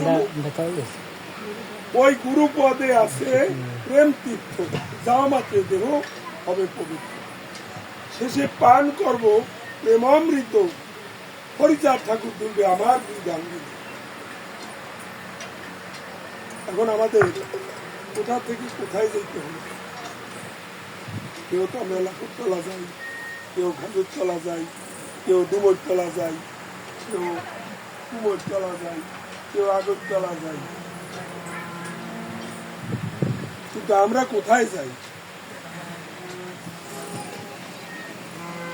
যাই। ওই আছে প্রেম তীর্থ দেহ হবে পবিত্র শেষে পান করব প্রেমামৃত হরিচাঁদ ঠাকুর দুর্গে আমার গাঙ্গি এখন আমাদের কোথা থেকে কোথায় যেতে হবে কেউ তো মেলাপুর চলা যায় কেউ খাজুর চলা যায় কেউ ডুমর চলা যায় কেউ কুমোর চলা যায় কেউ আগর চলা যায়। কিন্তু আমরা কোথায় যাই?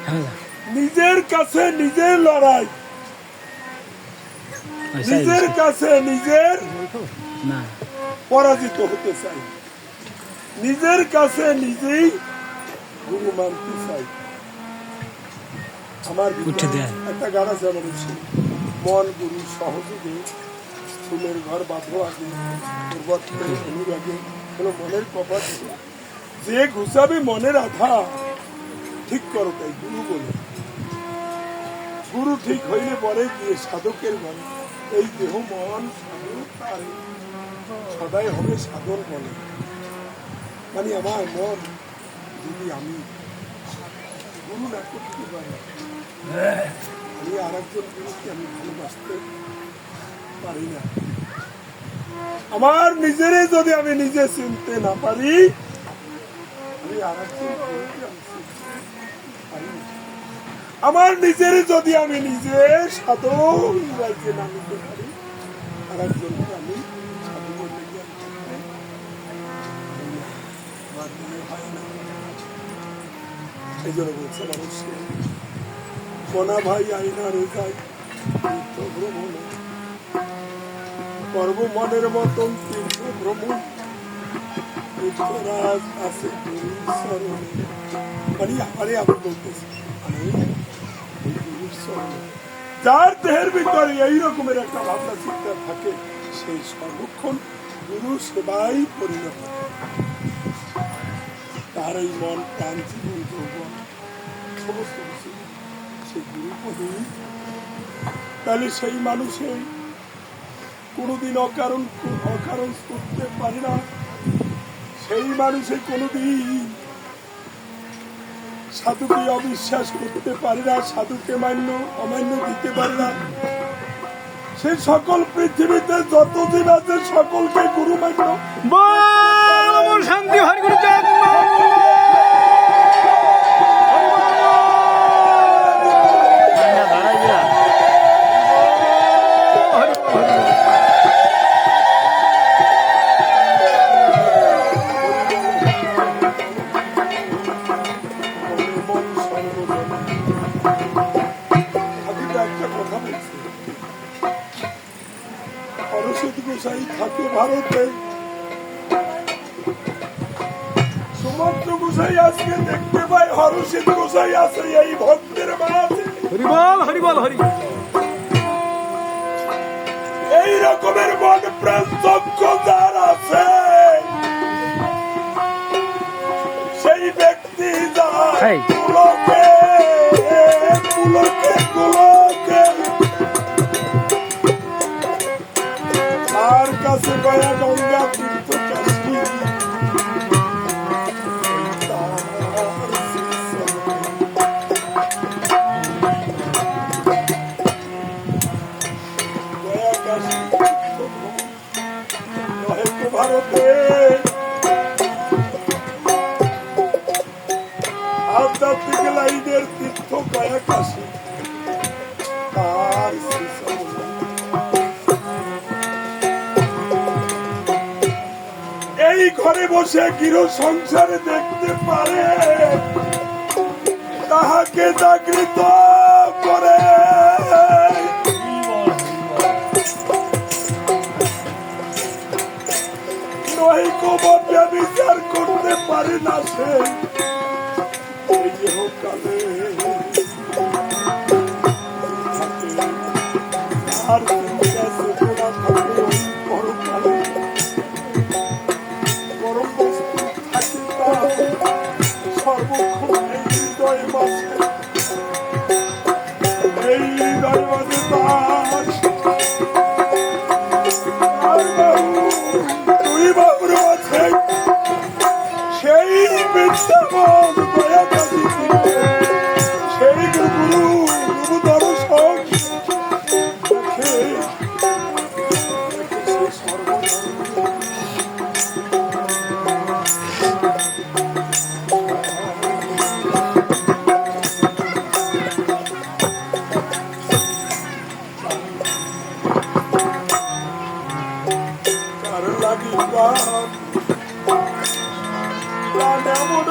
হ্যাঁ। নিজের কাছে নিজের লড়াই। নিজের কাছে নিজের পরাজিত হতে চাই। নিজের কাছে নিজেই গুরু মানতে চাই। আমার উঠে দেয়। একটা আমার উৎসব। মন গুরু সহযোগে ফুলের ঘর বাঁধো আগে পর্বত করে অনুরাগে কোনো মনের কপাট যে ঘুষাবে মনের আধা ঠিক করো তাই গুরু বলে। গুরু ঠিক হইলে পরে গিয়ে সাধকের ঘরে এই দেহ মন সাধক সদাই হবে সাধন বলে। মানে আমার মন যদি আমি গুরু করতে পারি আমি আর একজন আমি ভালোবাসতে পারি না। আমার নিজেরে যদি আমি নিজে চিনতে না পারি, আমি আর একজন আমার নিজের যদি আমি নিজে সাধন রাজ্যে পারি আর একজনকে আমি সাধু বলতে গিয়ে হয় না। এই জন্য বলছে মানুষ কোনা ভাই আইনা রে যাই তীর্থ ভ্রমণ করব মনের মতন তীর্থ ভ্রমণ তীর্থরাজ আছে মানে যার দেহের ভিতরে এই রকমের একটা ভাবনা চিন্তা থাকে সেই সর্বক্ষণ গুরু সেবাই পরিণত হয়। তার এই মন, প্রাণ, জীবন, যৌবন, সমস্ত কিছু সেই গুরু পদেই তাহলে সেই মানুষের কোনোদিন অকারণ অকারণ করতে পারে না। সেই মানুষে কোনোদিন সাধুকে অবিশ্বাস করতে পারে না, সাধুকে মান্য, অমান্য দিতে পারে না। সে সকল পৃথিবীতে যত জীব আছে সকলকে গুরু মান্য। গোসাই থাকে ভারতে। সুমন্ত্র গোসাই আজকে দেখতে পাই হরসিদ গোসাই আছে এই ভক্তের মাঝে। হরিবল হরিবল হরি এই রকমের মন প্রাণ যার আছে কাছে গয়া গঙ্গা তীর্থ কাশী। আধ্যাত্মিক লাইনের তীর্থ গয়া কাশী। এই ঘরে বসে গৃহ সংসারে দেখতে পারে। তাহাকে জাগৃত করে। নহিকো বিচার করতে পারে না সে। কার লাগিবা প্রাণ এমন